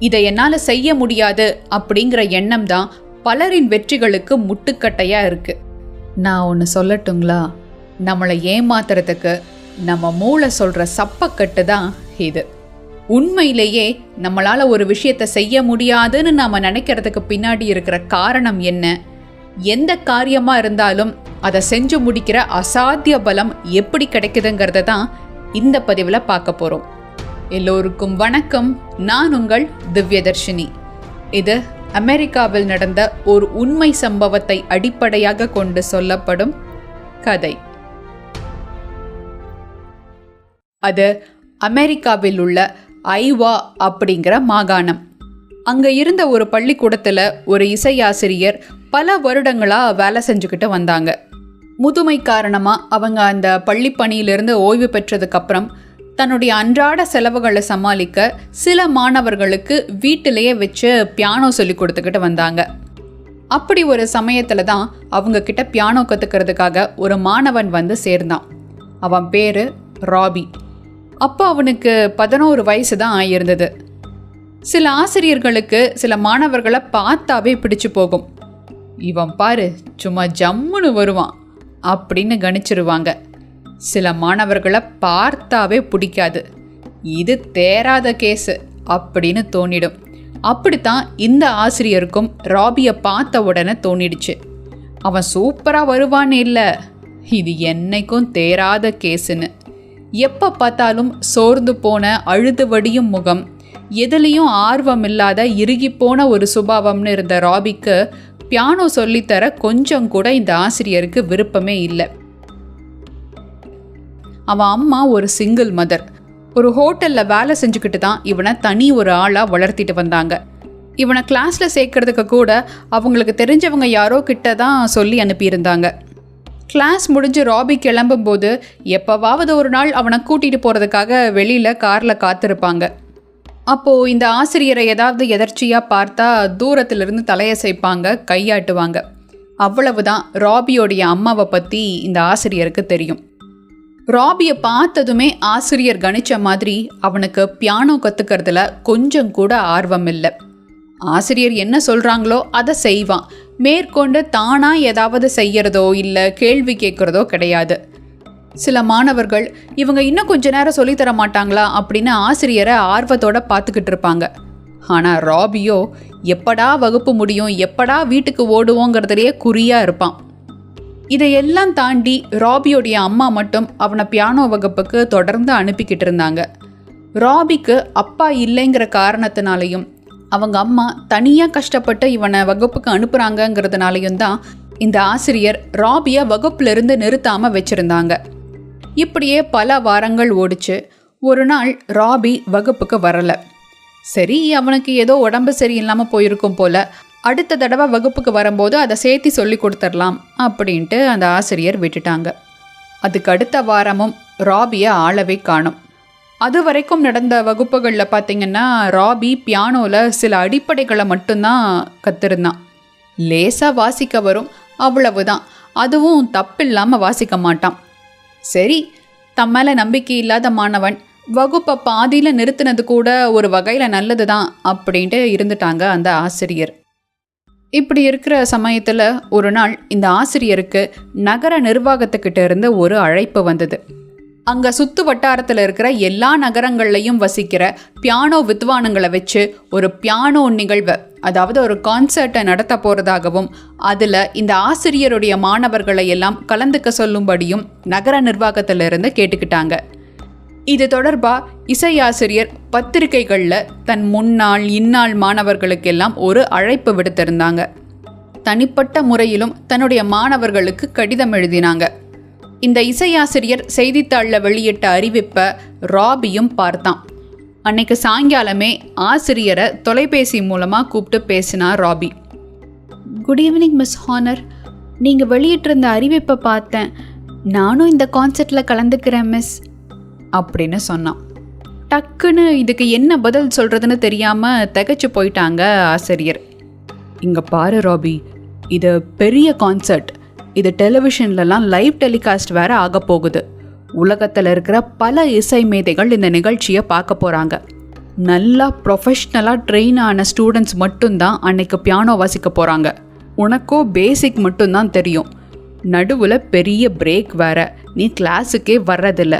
இதை என்னால் செய்ய முடியாது அப்படிங்கிற எண்ணம் தான் பலரின் வெற்றிகளுக்கு முட்டுக்கட்டையாக இருக்கு. நான் ஒன்று சொல்லட்டுங்களா? நம்மளை ஏமாத்துறதுக்கு நம்ம மூளை சொல்கிற சப்பக்கட்டு தான் இது. உண்மையிலேயே நம்மளால ஒரு விஷயத்தை செய்ய முடியாதுன்னு நாம் நினைக்கிறதுக்கு பின்னாடி இருக்கிற காரணம் என்ன? எந்த காரியமாக இருந்தாலும் அதை செஞ்சு முடிக்கிற அசாத்திய பலம் எப்படி கிடைக்குதுங்கிறத தான் இந்த பதிவில் பார்க்க போகிறோம் எல்லோருக்கும் வணக்கம். நான் உங்கள் திவ்யதர்ஷினி. இது அமெரிக்காவில் நடந்த ஒரு உண்மை சம்பவத்தை அடிப்படையாக கொண்டு சொல்லப்படும் கதை. அது அமெரிக்காவில் உள்ள ஐவா அப்படிங்கிற மாகாணம். அங்க இருந்த ஒரு பள்ளிக்கூடத்துல ஒரு இசையாசிரியர் பல வருடங்களா வேலை செஞ்சுக்கிட்டு வந்தாங்க. முதுமை காரணமா அவங்க அந்த பள்ளி பணியிலிருந்து ஓய்வு பெற்றதுக்கு அப்புறம் தன்னுடைய அன்றாட செலவுகளை சமாளிக்க சில மாணவர்களுக்கு வீட்டிலேயே வச்சு பியானோ சொல்லி கொடுத்துக்கிட்டு வந்தாங்க. அப்படி ஒரு சமயத்தில் தான் அவங்க கிட்ட பியானோ கற்றுக்கிறதுக்காக ஒரு மாணவன் வந்து சேர்ந்தான். அவன் பேர் ராபி. அப்போ அவனுக்கு பதினோரு வயசு தான் ஆயிருந்தது. சில ஆசிரியர்களுக்கு சில மாணவர்களை பார்த்தாவே பிடிச்சு போகும். இவன் பாரு சும்மா ஜம்முன்னு வருவான் அப்படின்னு கணிச்சிருவாங்க. சில மாணவர்களை பார்த்தாவே பிடிக்காது. இது தேராத கேஸு அப்படின்னு தோணிடும். அப்படித்தான் இந்த ஆசிரியருக்கும் ராபியை பார்த்த உடனே தோணிடுச்சு. அவன் சூப்பராக வருவான்னு இல்லை. இது என்னைக்கும் தேராத கேஸுன்னு எப்போ பார்த்தாலும் சோர்ந்து போன அழுது வடியும் முகம் எதுலேயும் ஆர்வம் இல்லாத இறுகி போன ஒரு சுபாவம்னு இருந்த ராபிக்கு பியானோ சொல்லித்தர கொஞ்சம் கூட இந்த ஆசிரியருக்கு விருப்பமே இல்லை. அவன் அம்மா ஒரு சிங்கிள் மதர். ஒரு ஹோட்டலில் வேலை செஞ்சுக்கிட்டு தான் இவனை தனி ஒரு ஆளாக வளர்த்திட்டு வந்தாங்க. இவனை கிளாஸில் சேர்க்கறதுக்கு கூட அவங்களுக்கு தெரிஞ்சவங்க யாரோ கிட்ட தான் சொல்லி அனுப்பியிருந்தாங்க. கிளாஸ் முடிஞ்சு ராபி கிளம்பும்போது எப்போவாவது ஒரு நாள் அவனை கூட்டிகிட்டு போகிறதுக்காக வெளியில் காரில் காத்திருப்பாங்க. அப்போது இந்த ஆசிரியரை ஏதாவது எதர்ச்சியாக பார்த்தா தூரத்திலிருந்து தலையசைப்பாங்க கையாட்டுவாங்க. அவ்வளவுதான் ராபியோடைய அம்மாவை பற்றி இந்த ஆசிரியருக்கு தெரியும். ராபியை பார்த்ததுமே ஆசிரியர் கணிச்ச மாதிரி அவனுக்கு பியானோ கற்றுக்கிறதுல கொஞ்சம் கூட ஆர்வம் இல்லை. ஆசிரியர் என்ன சொல்கிறாங்களோ அதை செய்வான். மேற்கொண்டு தானாக ஏதாவது செய்யறதோ இல்லை கேள்வி கேட்குறதோ கிடையாது. சில மாணவர்கள் இவங்க இன்னும் கொஞ்ச நேரம் சொல்லித்தர மாட்டாங்களா? அப்படின்னு ஆசிரியரை ஆர்வத்தோட பார்த்துக்கிட்டு இருப்பாங்க. ஆனால் ராபியோ எப்படா வகுப்பு முடியும்? எப்படா வீட்டுக்கு ஓடுவோங்கிறதுலையே குறியாக இருப்பான். இதையெல்லாம் தாண்டி ராபியோடைய அம்மா மட்டும் அவனை பியானோ வகுப்புக்கு தொடர்ந்து அனுப்பிக்கிட்டு இருந்தாங்க. ராபிக்கு அப்பா இல்லைங்கிற காரணத்தினாலையும் அவங்க அம்மா தனியாக கஷ்டப்பட்டு இவனை வகுப்புக்கு அனுப்புகிறாங்கங்கிறதுனாலையும் தான் இந்த ஆசிரியர் ராபியை வகுப்பிலிருந்து நிறுத்தாமல் வச்சுருந்தாங்க. இப்படியே பல வாரங்கள் ஓடிச்சு. ஒரு நாள் ராபி வகுப்புக்கு வரலை. சரி அவனுக்கு ஏதோ உடம்பு சரியில்லாமல் போயிருக்கும் போல அடுத்த தடவை வகுப்புக்கு வரும்போது அதை சேர்த்து சொல்லி கொடுத்துடலாம் அப்படின்ட்டு அந்த ஆசிரியர் விட்டுட்டாங்க. அதுக்கு அடுத்த வாரமும் ராபியை ஆளவே காணும். அது வரைக்கும் நடந்த வகுப்புகளில் பார்த்தீங்கன்னா ராபி பியானோவில் சில அடிப்படைகளை மட்டும்தான் கற்றுருந்தான் லேசாக வாசிக்க வரும் அவ்வளவுதான். அதுவும் தப்பில்லாமல் வாசிக்க மாட்டான். சரி தம் மேலே நம்பிக்கை இல்லாத மாணவன் வகுப்பை பாதியில் நிறுத்தினது கூட ஒரு வகையில் நல்லது தான் அப்படின்ட்டு இருந்துட்டாங்க அந்த ஆசிரியர். இப்படி இருக்கிற சமயத்தில் ஒரு நாள் இந்த ஆசிரியருக்கு நகர நிர்வாகத்துக்கிட்ட இருந்து ஒரு அழைப்பு வந்தது. அங்கே சுத்து வட்டாரத்தில் இருக்கிற எல்லா நகரங்கள்லையும் வசிக்கிற பியானோ வித்வானுங்களை வச்சு ஒரு பியானோ நிகழ்வை அதாவது ஒரு கான்சர்ட்டை நடத்த போகிறதாகவும் அதில் இந்த ஆசிரியருடைய மாணவர்களை எல்லாம் கலந்துக்க சொல்லும்படியும் நகர நிர்வாகத்திலிருந்து கேட்டுக்கிட்டாங்க. இது தொடர்பாக இசையாசிரியர் பத்திரிகைகளில் தன் முன்னாள் இந்நாள் மாணவர்களுக்கெல்லாம் ஒரு அழைப்பு விடுத்திருந்தாங்க. தனிப்பட்ட முறையிலும் தன்னுடைய மாணவர்களுக்கு கடிதம் எழுதினாங்க. இந்த இசையாசிரியர் செய்தித்தாளில் வெளியிட்ட அறிவிப்பை ராபியும் பார்த்தான். அன்னைக்கு சாயங்காலமே ஆசிரியரை தொலைபேசி மூலமாக கூப்பிட்டு பேசினார் Robbie. Good evening Miss Honour. நீங்கள் வெளியிட்டிருந்த அறிவிப்பை பார்த்தேன். நானும் இந்த கான்சர்ட்டில் கலந்துக்கிறேன் மிஸ். அப்படின்னு சொன்னான். டக்குன்னு இதுக்கு என்ன பதில் சொல்கிறதுன்னு தெரியாமல் திகைச்சு போயிட்டாங்க ஆசிரியர். இங்கே பாரு ராபி இது பெரிய கான்சர்ட் இது டெலிவிஷன்லலாம் லைவ் டெலிகாஸ்ட் வேற ஆக போகுது. உலகத்தில் இருக்கிற பல இசை மேதைகள் இந்த நிகழ்ச்சியை பார்க்க போகிறாங்க நல்லா ப்ரொஃபஷ்னலாக ட்ரெயின் ஆன ஸ்டூடெண்ட்ஸ் மட்டும்தான் அன்னைக்கு பியானோ வாசிக்க போகிறாங்க உனக்கோ பேசிக் மட்டும்தான் தெரியும். நடுவில் பெரிய பிரேக் வேற. நீ கிளாஸுக்கே வர்றதில்ல.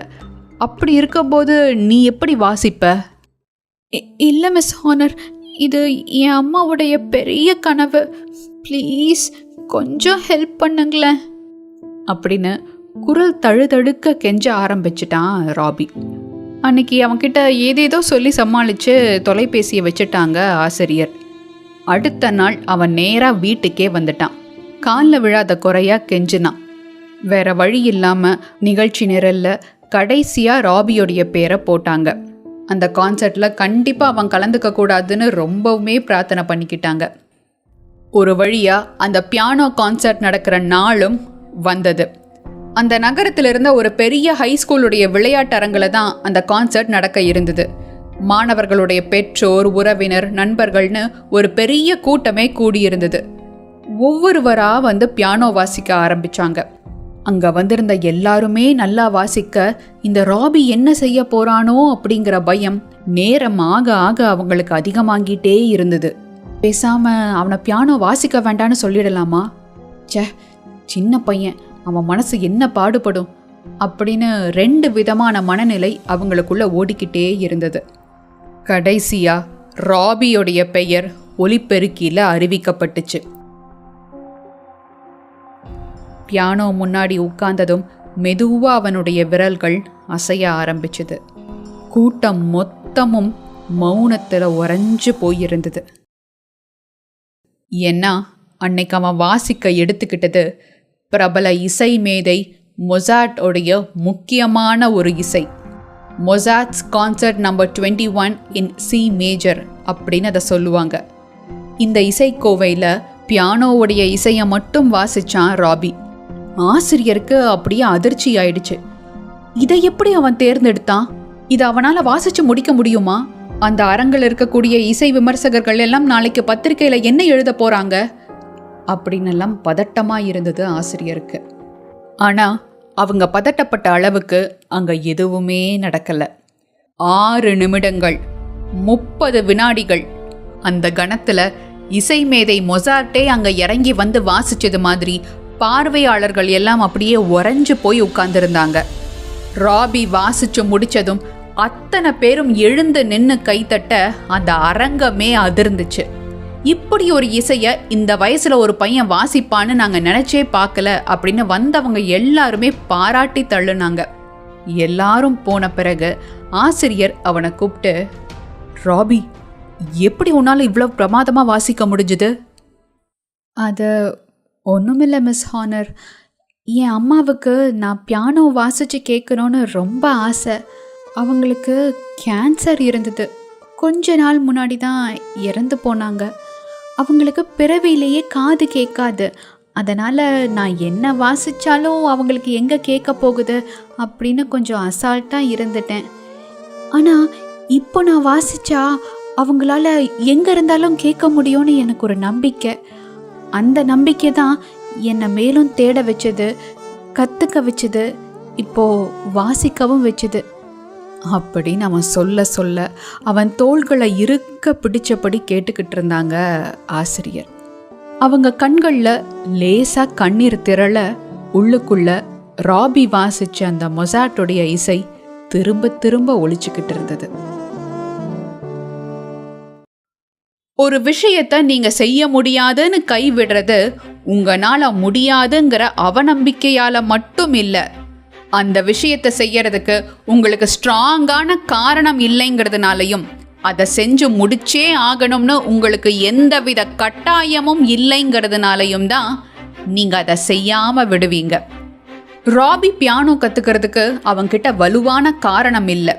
அப்படி இருக்கும்போது நீ எப்படி வாசிப்ப? இல்லை மிஸ் ஹானர் இது என் அம்மாவுடைய பெரிய கனவு. ப்ளீஸ் கொஞ்சம் ஹெல்ப் பண்ணுங்களேன். அப்படின்னு குரல் தழுதழுக்க கெஞ்ச ஆரம்பிச்சிட்டான் ராபி. அன்னைக்கு அவன்கிட்ட ஏதேதோ சொல்லி சமாளித்து தொலைபேசியை வச்சுட்டாங்க ஆசிரியர். அடுத்த நாள் அவன் நேராக வீட்டுக்கே வந்துட்டான். காலில் விழாத குறையா கெஞ்சினான். வேற வழி இல்லாமல் நிகழ்ச்சி நிரல்ல கடைசியாக ராபியோடைய பேரை போட்டாங்க. அந்த கான்சர்ட்டில் கண்டிப்பாக அவன் கலந்துக்க கூடாதுன்னு ரொம்பவுமே பிரார்த்தனை பண்ணிக்கிட்டாங்க. ஒரு வழியாக அந்த பியானோ கான்சர்ட் நடக்கிற நாளும் வந்தது. அந்த நகரத்தில் இருந்த ஒரு பெரிய ஹை ஸ்கூலுடைய விளையாட்டரங்கில் தான் அந்த கான்சர்ட் நடக்க இருந்தது. மாணவர்களுடைய பெற்றோர் உறவினர் நண்பர்கள்னு ஒரு பெரிய கூட்டமே கூடியிருந்தது. ஒவ்வொருவராக வந்து பியானோ வாசிக்க ஆரம்பிச்சாங்க. அங்க வந்திருந்த எல்லாருமே நல்லா வாசிக்க இந்த ராபி என்ன செய்ய போறானோ அப்படிங்கிற பயம் நேரம் ஆக ஆக அவங்களுக்கு அதிகமாகிட்டே இருந்தது. பேசாம அவனை பியானோ வாசிக்க வேண்டான்னு சொல்லிடலாமா? ச்சே சின்ன பையன் அவன் மனசு என்ன பாடுபடும் அப்படின்னு ரெண்டு விதமான மனநிலை அவங்களுக்குள்ள ஓடிக்கிட்டே இருந்தது. கடைசியா ராபியோடைய பெயர் ஒலிப்பெருக்கியில் அறிவிக்கப்பட்டுச்சு. பியானோ முன்னாடி உட்கார்ந்ததும் மெதுவாக அவனுடைய விரல்கள் அசைய ஆரம்பிச்சது. கூட்டம் மொத்தமும் மௌனத்தில் உறைஞ்சு போயிருந்தது. ஏன்னா அன்னைக்கு அவன் வாசிக்க எடுத்துக்கிட்டது பிரபல இசை மேதை மொசாட்டோடைய முக்கியமான ஒரு இசை. Mozart's concert number twenty one in C major அப்படின்னு அதை சொல்லுவாங்க. இந்த இசைக்கோவையில் பியானோவுடைய இசையை மட்டும் வாசிச்சான் ராபி. ஆசிரியருக்கு அப்படியே அதிர்ச்சி ஆயிடுச்சு. இதை எப்படி அவன் தேர்ந்தெடுத்தான்? இதை அவனால் வாசிச்சு முடிக்க முடியுமா? அந்த அரங்கில் இருக்கக்கூடிய இசை விமர்சகர்கள் எல்லாம் நாளைக்கு பத்திரிக்கையில என்ன எழுத போறாங்க? அப்படின்னெல்லாம் பதட்டமா இருந்தது ஆசிரியருக்கு. ஆனா அவங்க பதட்டப்பட்ட அளவுக்கு அங்க எதுவுமே நடக்கல. ஆறு நிமிடங்கள் முப்பது வினாடிகள். அந்த கணத்துல இசை மேதை மொசார்ட்டே அங்க இறங்கி வந்து வாசிச்சது மாதிரி பார்வையாளர்கள் எல்லாம் அப்படியே உறைஞ்சு போய் உட்கார்ந்துருந்தாங்க. ராபி வாசிச்சு முடிச்சதும் அத்தனை பேரும் எழுந்து நின்று கைத்தட்ட அந்த அரங்கமே அதிர்ந்துச்சு. இப்படி ஒரு இசையை இந்த வயசுல ஒரு பையன் வாசிப்பான்னு நாங்கள் நினைச்சே பார்க்கல அப்படின்னு வந்தவங்க எல்லாருமே பாராட்டி தள்ளுனாங்க. எல்லாரும் போன பிறகு ஆசிரியர் அவனை கூப்பிட்டு ராபி எப்படி உன்னால இவ்வளோ பிரமாதமாக வாசிக்க முடிஞ்சுது? அது ஒன்றுமில்ல மிஸ் ஹானர் என் அம்மாவுக்கு நான் பியானோ வாசித்து கேட்கணுன்னு ரொம்ப ஆசை. அவங்களுக்கு கேன்சர் இருந்தது. கொஞ்ச நாள் முன்னாடி தான் இறந்து போனாங்க. அவங்களுக்கு பிறவியிலேயே காது கேட்காது. அதனால் நான் என்ன வாசித்தாலும் அவங்களுக்கு எங்கே கேட்க போகுது அப்படின்னு கொஞ்சம் அசால்ட்டாக இருந்துட்டேன். ஆனால் இப்போ நான் வாசித்தா அவங்களால எங்கே இருந்தாலும் கேட்க முடியும்னு எனக்கு ஒரு நம்பிக்கை. அந்த நம்பிக்கை தான் என்னை மேலும் தேட வச்சது கற்றுக்க வச்சது இப்போ வாசிக்கவும் வச்சது. அப்படின்னு அவன் சொல்ல சொல்ல அவன் தோள்களை இருக்க பிடிச்சபடி கேட்டுக்கிட்டு இருந்தாங்க ஆசிரியர். அவங்க கண்களில் லேசாக கண்ணீர் திரள உள்ளுக்குள்ள ராபி வாசிச்ச அந்த மொசாட்டோடைய இசை திரும்ப திரும்ப ஒழிச்சுக்கிட்டு இருந்தது. ஒரு விஷயத்த நீங்க செய்ய முடியாதுன்னு கைவிடுறது உங்களால முடியாதுங்கிற அவநம்பிக்கையால மட்டும் இல்லை. அந்த விஷயத்தை செய்யறதுக்கு உங்களுக்கு ஸ்ட்ராங்கான காரணம் இல்லைங்கிறதுனாலையும் அதை செஞ்சு முடிச்சே ஆகணும்னு உங்களுக்கு எந்தவித கட்டாயமும் இல்லைங்கிறதுனாலையும் தான் நீங்க அதை செய்யாம விடுவீங்க. ராபி பியானோ கத்துக்கிறதுக்கு அவங்கிட்ட வலுவான காரணம் இல்லை.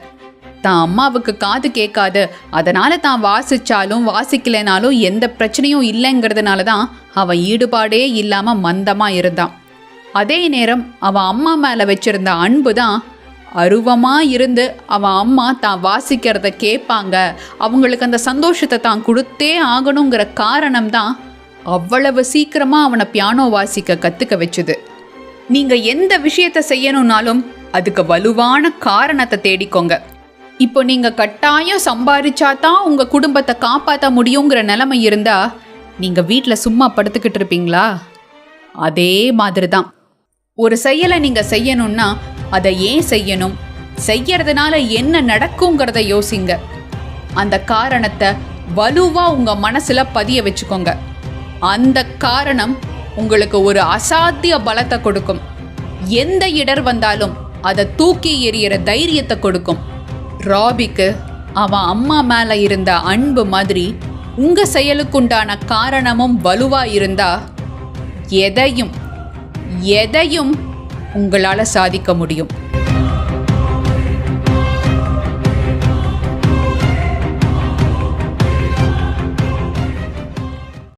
தான் அம்மாவுக்கு காது கேட்காது. அதனால தான் வாசிச்சாலும் வாசிக்கலைனாலும் எந்த பிரச்சனையும் இல்லைங்கிறதுனால தான் அவன் ஈடுபாடே இல்லாமல் மந்தமாக இருந்தான். அதே நேரம் அவன் அம்மா மேலே வச்சிருந்த அன்பு தான் அருவமாக இருந்து அவன் அம்மா தான் வாசிக்கிறத கேட்பாங்க. அவங்களுக்கு அந்த சந்தோஷத்தை தான் கொடுத்தே ஆகணுங்கிற காரணம் தான் அவ்வளவு சீக்கிரமாக அவனை பியானோ வாசிக்க கற்றுக்க வச்சுது. நீங்கள் எந்த விஷயத்த செய்யணும்னாலும் அதுக்கு வலுவான காரணத்தை தேடிக்கோங்க. இப்போ நீங்கள் கட்டாயம் சம்பாரிச்சா தான் உங்கள் குடும்பத்தை காப்பாற்ற முடியுங்கிற நிலைமை இருந்தால் நீங்கள் வீட்டில் சும்மா படுத்துக்கிட்டு இருப்பீங்களா? அதே மாதிரி தான் ஒரு செயலை நீங்கள் செய்யணும்னா அதை ஏன் செய்யணும்? செய்யறதுனால என்ன நடக்குங்கிறத யோசிங்க. அந்த காரணத்தை வலுவாக உங்கள் மனசில் பதிய வச்சுக்கோங்க. அந்த காரணம் உங்களுக்கு ஒரு அசாத்திய பலத்தை கொடுக்கும். எந்த இடர் வந்தாலும் அதை தூக்கி எறிகிற தைரியத்தை கொடுக்கும். ராபிக்கு அவன் அம்மா மேலே இருந்த அன்பு மாதிரி உங்கள் செயலுக்குண்டான காரணமும் வலுவாக இருந்தா எதையும் எதையும் உங்களால் சாதிக்க முடியும்.